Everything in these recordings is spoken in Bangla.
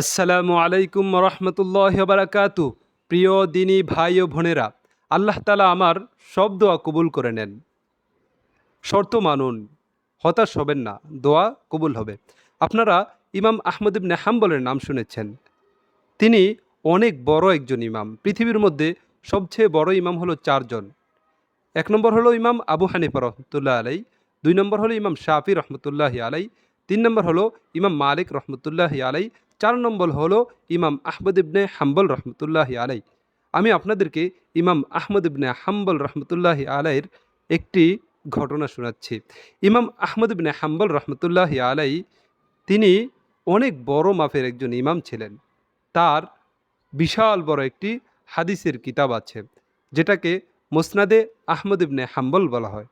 আসসালামু আলাইকুম রহমতুল্লাহ বারাকাতু প্রিয় দিনী ভাই ও বোনেরা, আল্লাহ তালা আমার সব দোয়া কবুল করে নেন। শর্ত মানুন, হতাশ হবেন না, দোয়া কবুল হবে। আপনারা ইমাম আহমদ ইবনে হাম্বলের নাম শুনেছেন। তিনি অনেক বড় একজন ইমাম। পৃথিবীর মধ্যে সবচেয়ে বড় ইমাম হলো চারজন। এক নম্বর হলো ইমাম আবু হানিফা রহমতুল্লাহ আলাই দুই নম্বর হলো ইমাম শাফি রহমতুল্লাহ আলাই তিন নম্বর হলো ইমাম মালিক রহমতুল্লাহ আলাই চার নম্বর হলো ইমাম আহমদ ইবনে হাম্বল রহমতুল্লাহ আলাই আমি আপনাদেরকে ইমাম আহমদ ইবনে হাম্বল রহমতুল্লাহ আলাইয়ের একটি ঘটনা শোনাচ্ছি। ইমাম আহমদ ইবনে হাম্বল রহমতুল্লাহ আলাই তিনি অনেক বড় মাপের একজন ইমাম ছিলেন। তার বিশাল বড় একটি হাদিসের কিতাব আছে, যেটাকে মোসনাদে আহমদ ইবনে হাম্বল বলা হয়।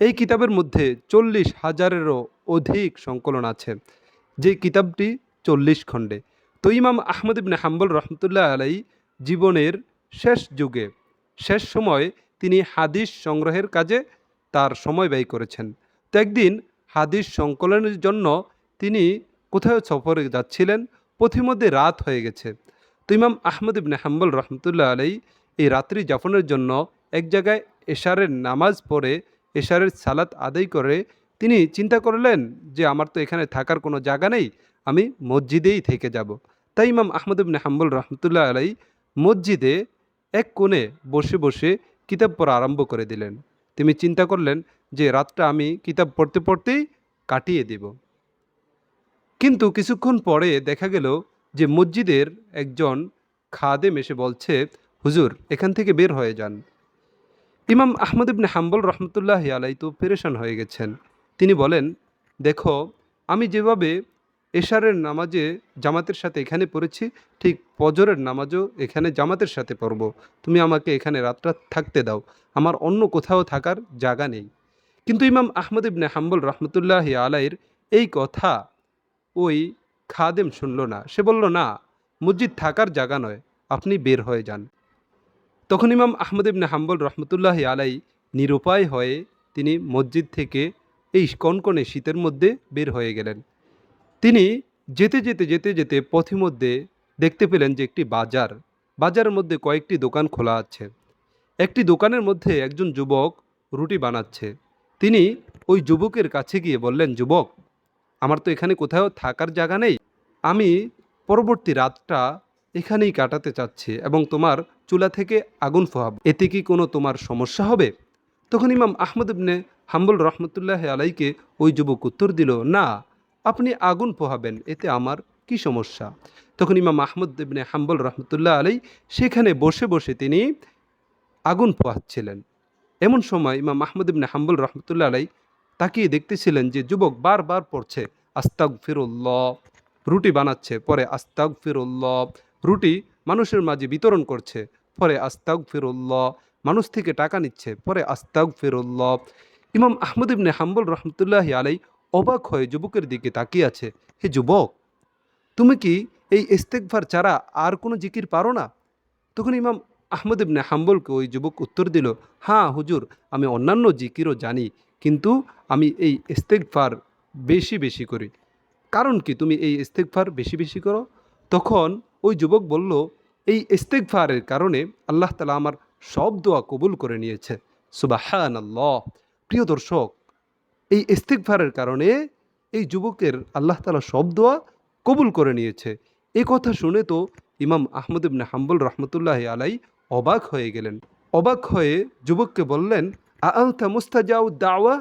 এই কিতাবের মধ্যে চল্লিশ হাজারেরও অধিক সংকলন আছে। যে কিতাবটি চল্লিশ খণ্ডে। তো ইমাম আহমদ ইবনে হাম্বল রহমতুল্লাহ আলাই জীবনের শেষ যুগে, শেষ সময়ে তিনি হাদিস সংগ্রহের কাজে তার সময় ব্যয় করেছেন। তো একদিন হাদিস সংকলনের জন্য তিনি কোথাও সফরে যাচ্ছিলেন, পথিমধ্যে রাত হয়ে গেছে। তো ইমাম আহমদ ইবনে হাম্বল রহমতুল্লাহ আলাই এই রাত্রি যাপনের জন্য এক জায়গায় এশারের নামাজ পড়ে, এশারের সালাত আদায় করে তিনি চিন্তা করলেন যে আমার তো এখানে থাকার কোনো জায়গা নেই, আমি মসজিদেই থেকে যাব। তাই ইমাম আহমদ ইবনে হাম্বল রহমতুল্লাহ আলাই মসজিদে এক কোণে বসে বসে কিতাব পড়া আরম্ভ করে দিলেন। তিনি চিন্তা করলেন যে রাতটা আমি কিতাব পড়তে পড়তেই কাটিয়ে দেব। কিন্তু কিছুক্ষণ পরে দেখা গেল যে মসজিদের একজন খাদেম এসে বলছে, হুজুর, এখান থেকে বের হয়ে যান। ইমাম আহমদ ইবনে হাম্বল রহমতুল্লাহ আলাই তো পেরেশান হয়ে গেছেন। তিনি বলেন, দেখো, আমি যেভাবে এশারের নামাজে জামাতের সাথে এখানে পড়েছি, ঠিক পজরের নামাজও এখানে জামাতের সাথে পড়ব। তুমি আমাকে এখানে রাতটা থাকতে দাও। আমার অন্য কোথাও থাকার জায়গা নেই। কিন্তু ইমাম আহমদ ইবনে হাম্বল রহমতুল্লাহ আলাইয়ের এই কথা ওই খাদেম শুনল না। সে বলল, না, মসজিদ থাকার জায়গা নয়, আপনি বের হয়ে যান। তখন ইমাম আহমদ ইবনে হাম্বল রহমতুল্লাহ আলাই নিরুপায় হয়ে তিনি মসজিদ থেকে এই কনকনে শীতের মধ্যে বের হয়ে গেলেন। তিনি যেতে যেতে যেতে যেতে পথিমধ্যে দেখতে পেলেন যে একটি বাজার। বাজারের মধ্যে কয়েকটি দোকান খোলা আছে। একটি দোকানের মধ্যে একজন যুবক রুটি বানাচ্ছে। তিনি ওই যুবকের কাছে গিয়ে বললেন, যুবক, আমার তো এখানে কোথাও থাকার জায়গা নেই। আমি পরবর্তী রাতটা এখানেই কাটাতে চাচ্ছি এবং তোমার চুলা থেকে আগুন ফোহাব। এতে কি কোনো তোমার সমস্যা হবে? তখন ইমাম আহমদ ইবনে হাম্বুল রহমতুল্লাহ আলাইকে ওই যুবক উত্তর দিল, না, আপনি আগুন পোহাবেন, এতে আমার কি সমস্যা? তখন ইমাম আহমদ ইবনে হাম্বল রহমতুল্লাহ আলাই সেখানে বসে বসে তিনি আগুন পোহাচ্ছিলেন। এমন সময় ইমাম আহমদ ইবনে হাম্বল রহমতুল্লাহ আলাই তাকিয়ে দেখতেছিলেন যে যুবক বারবার পড়ছে আস্তাক ফিরুল্লাহ রুটি বানাচ্ছে, পরে আস্তাক ফিরুল্লাহ রুটি মানুষের মাঝে বিতরণ করছে, পরে আস্তাক ফিরুল্লাহ মানুষ থেকে টাকা নিচ্ছে, পরে আস্তাক ফিরুল্লাহ ইমাম আহমদ ইবনে হাম্বল রহমতুল্লাহ আলাই অবাক হয়ে যুবকের দিকে তাকিয়ে আছে। হে যুবক, তুমি কি এই ইস্তেকভার ছাড়া আর কোনো জিকির পারো না? তখন ইমাম আহমদ ইবনে হাম্বলকে ওই যুবক উত্তর দিল হ্যাঁ হুজুর, আমি অন্যান্য জিকিরও জানি, কিন্তু আমি এই ইস্তেকভার বেশি বেশি করি। কারণ কি তুমি এই ইস্তেকভার বেশি বেশি করো? তখন ওই যুবক বলল, এই ইস্তেকভারের কারণে আল্লাহ তালা আমার সব দোয়া কবুল করে নিয়েছে। সুবাহান আল্লাহ প্রিয় দর্শক, এই ইস্তিকভারের কারণে এই যুবকের আল্লাহ তালা সব দোয়া কবুল করে নিয়েছে। এ কথা শুনে তো ইমাম আহমদ ইবনে হাম্বুল রহমতুল্লাহ আলাই অবাক হয়ে গেলেন। অবাক হয়ে যুবককে বললেন আলতা মুস্তাজাউ দাওয়া?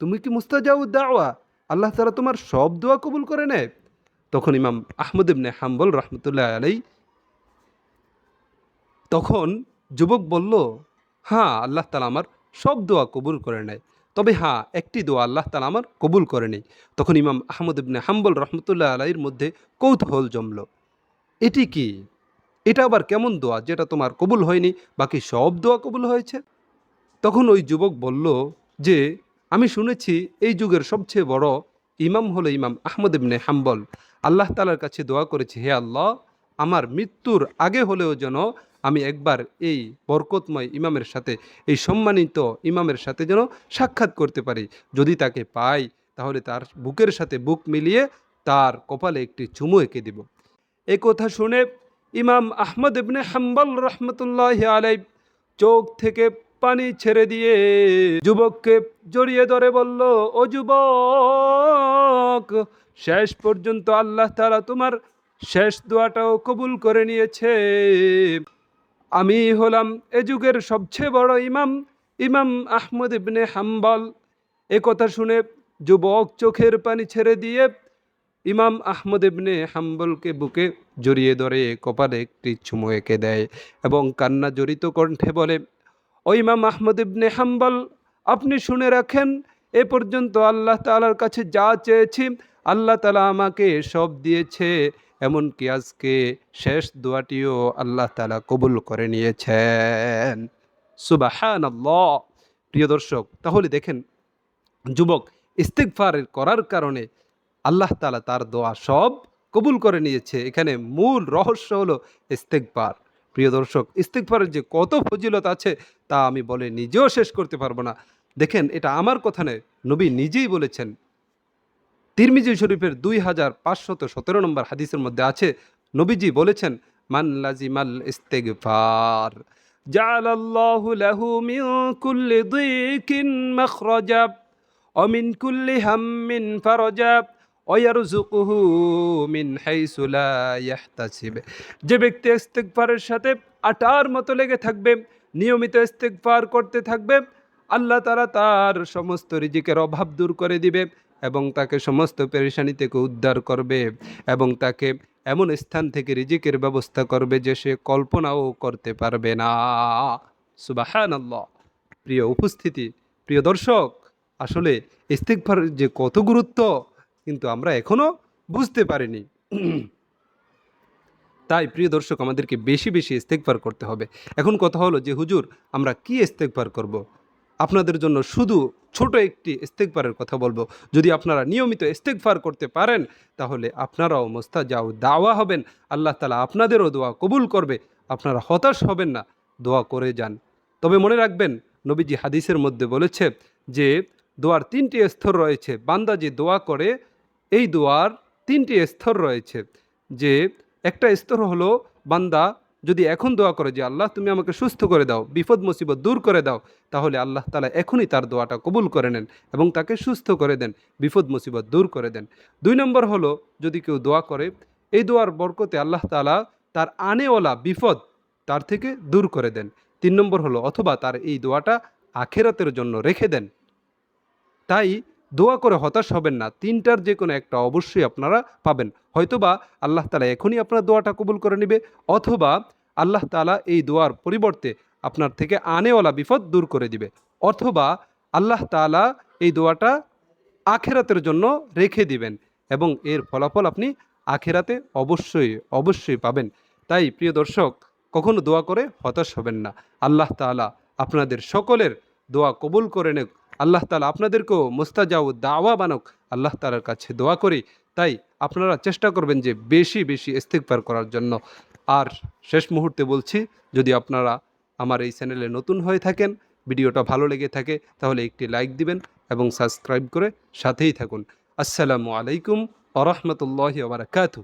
তুমি কি মুস্তাজাউ দাওয়া? আল্লাহ তালা তোমার সব দোয়া কবুল করে নেয়। তখন ইমাম আহমদ ইবনে হাম্বল রহমতুল্লাহ আলাই তখন যুবক বলল হ্যাঁ আল্লাহ তালা আমার সব দোয়া কবুল করে নেয়। তবে হ্যাঁ একটি দোয়া আল্লাহ তালা আমার কবুল করেনি তখন ইমাম আহমদ ইবনে হাম্বল রহমতুল্লাহ আলাইয়ের মধ্যে কৌতূহল জমল। এটি কি? এটা আবার কেমন দোয়া যেটা তোমার কবুল হয়নি, বাকি সব দোয়া কবুল হয়েছে? তখন ওই যুবক বলল যে, আমি শুনেছি এই যুগের সবচেয়ে বড় ইমাম হলো ইমাম আহমদ ইবনে হাম্বল। আল্লাহ তালার কাছে দোয়া করেছে, হে আল্লাহ, আমার মৃত্যুর আগে হলেও যেন আমি একবার এই বরকতময় ইমামের সাথে, এই সম্মানিত ইমামের সাথে যেন সাক্ষাৎ করতে পারি। যদি তাকে পাই, তাহলে তার বুকের সাথে বুক মিলিয়ে তার কপালে একটি চুমু এঁকে দিব। এই কথা শুনে ইমাম আহমদ ইবনে হাম্বল রহমতুল্লাহ আলাই চোখ থেকে পানি ছেড়ে দিয়ে যুবককে জড়িয়ে ধরে বলল, ও যুবক, শেষ পর্যন্ত আল্লাহ তাআলা তোমার শেষ দোয়াটাও কবুল করে নিয়েছে। আমি হলাম এ যুগের সবচেয়ে বড় ইমাম ইমাম আহমদ ইবনে হাম্বল। এ কথা শুনে যুবক চোখের পানি ছেড়ে দিয়ে ইমাম আহমদ ইবনে হাম্বলকে বুকে জড়িয়ে ধরে কপালে একটি চুমু এঁকে দেয় এবং কান্না জড়িত কণ্ঠে বলে, ও ইমাম আহমদ ইবনে হাম্বল, আপনি শুনে রাখেন, এ পর্যন্ত আল্লাহ তালার কাছে যা চেয়েছি, আল্লাহ তালা আমাকে সব দিয়েছে। এমনকি আজকে শেষ দোয়াটিও আল্লাহ তালা কবুল করে নিয়েছেন। সুবাহান প্রিয় দর্শক, তাহলে দেখেন, যুবক ইস্তেকফার করার কারণে আল্লাহ তালা তার দোয়া সব কবুল করে নিয়েছে। এখানে মূল রহস্য হলো ইস্তেকবার প্রিয় দর্শক ইস্তেকবারের যে কত ফজিলত আছে তা আমি বলে নিজেও শেষ করতে পারব না। দেখেন, এটা আমার কথা নয়, নবী নিজেই বলেছেন তিরমিজি শরীফের দুই হাজার পাঁচশত সতেরো নম্বর হাদিসের মধ্যে আছে নবীজি বলেছেন মান লাজিমাল ইস্তেগফার جعل الله له من كل ضيق مخرجا ومن كل هم فرجا ويرزقه من حيث لا يحتسب যে ব্যক্তি ইস্তেগফারের সাথে আটার মতো লেগে থাকবে নিয়মিত ইস্তেগফার করতে থাকবে আল্লাহ তারা তার সমস্ত রিজিকের অভাব দূর করে দিবে এবং তাকে সমস্ত পেরেশানি থেকে উদ্ধার করবে এবং তাকে এমন স্থান থেকে রিজিকের ব্যবস্থা করবে যে সে কল্পনাও করতে পারবে না। সুবাহান প্রিয় উপস্থিতি, প্রিয় দর্শক, আসলে ইস্তিকফার যে কত গুরুত্ব, কিন্তু আমরা এখনও বুঝতে পারিনি। তাই প্রিয় দর্শক, আমাদেরকে বেশি বেশি ইস্তেকবার করতে হবে। এখন কথা হলো যে, হুজুর, আমরা কি ইস্তেকবার করব। আপনাদের জন্য শুধু ছোট একটি ইস্তেকবারের কথা বলব। যদি আপনারা নিয়মিত ইস্তেকফার করতে পারেন, তাহলে আপনারাও মোস্তা যাও দাওয়া হবেন। আল্লাহ তালা আপনাদেরও দোয়া কবুল করবে। আপনারা হতাশ হবেন না, দোয়া করে যান। তবে মনে রাখবেন, নবীজি হাদিসের মধ্যে বলেছে যে, দোয়ার তিনটি স্তর রয়েছে। বান্দা যে দোয়া করে, এই দোয়ার তিনটি স্তর রয়েছে। যে, একটা স্তর হলো বান্দা যদি এখন দোয়া করে যে, আল্লাহ, তুমি আমাকে সুস্থ করে দাও, বিপদ, মুসিবত দূর করে দাও, তাহলে আল্লাহ তালা এখনই তার দোয়াটা কবুল করে নেন এবং তাকে সুস্থ করে দেন, বিপদ, মুসিবত দূর করে দেন। দুই নম্বর হলো, যদি কেউ দোয়া করে, এই দোয়ার বরকতে আল্লাহ তালা তার আনেওয়ালা বিপদ তার থেকে দূর করে দেন। তিন নম্বর হলো, অথবা তার এই দোয়াটা আখেরাতের জন্য রেখে দেন। তাই দোয়া করে হতাশ হবেন না। তিনটার যে কোনো একটা অবশ্যই আপনারা পাবেন। হয়তোবা আল্লাহ তালা এখনই আপনার দোয়াটা কবুল করে নেবে, অথবা আল্লাহ তালা এই দোয়ার পরিবর্তে আপনার থেকে আনেওয়ালা বিপদ দূর করে দিবে। অথবা আল্লাহ তালা এই দোয়াটা আখেরাতের জন্য রেখে দিবেন এবং এর ফলাফল আপনি আখেরাতে অবশ্যই অবশ্যই পাবেন। তাই প্রিয় দর্শক, কখনো দোয়া করে হতাশ হবেন না। আল্লাহ তালা আপনাদের সকলের দোয়া কবুল করে নেক। আল্লাহ তালা আপনাদেরকেও মোস্তাজাও দাওয়া বানক। আল্লাহ তালার কাছে দোয়া করি। তাই আপনারা চেষ্টা করবেন যে বেশি বেশি ইস্তেকবার করার জন্য। আর শেষ মুহূর্তে বলছি, যদি আপনারা আমার এই চ্যানেলে নতুন হয়ে থাকেন, ভিডিওটা ভালো লেগে থাকে, তাহলে একটি লাইক দিবেন এবং সাবস্ক্রাইব করে সাথেই থাকুন। আসসালামু আলাইকুম আ রহমতুল্লাহ বারাকাতু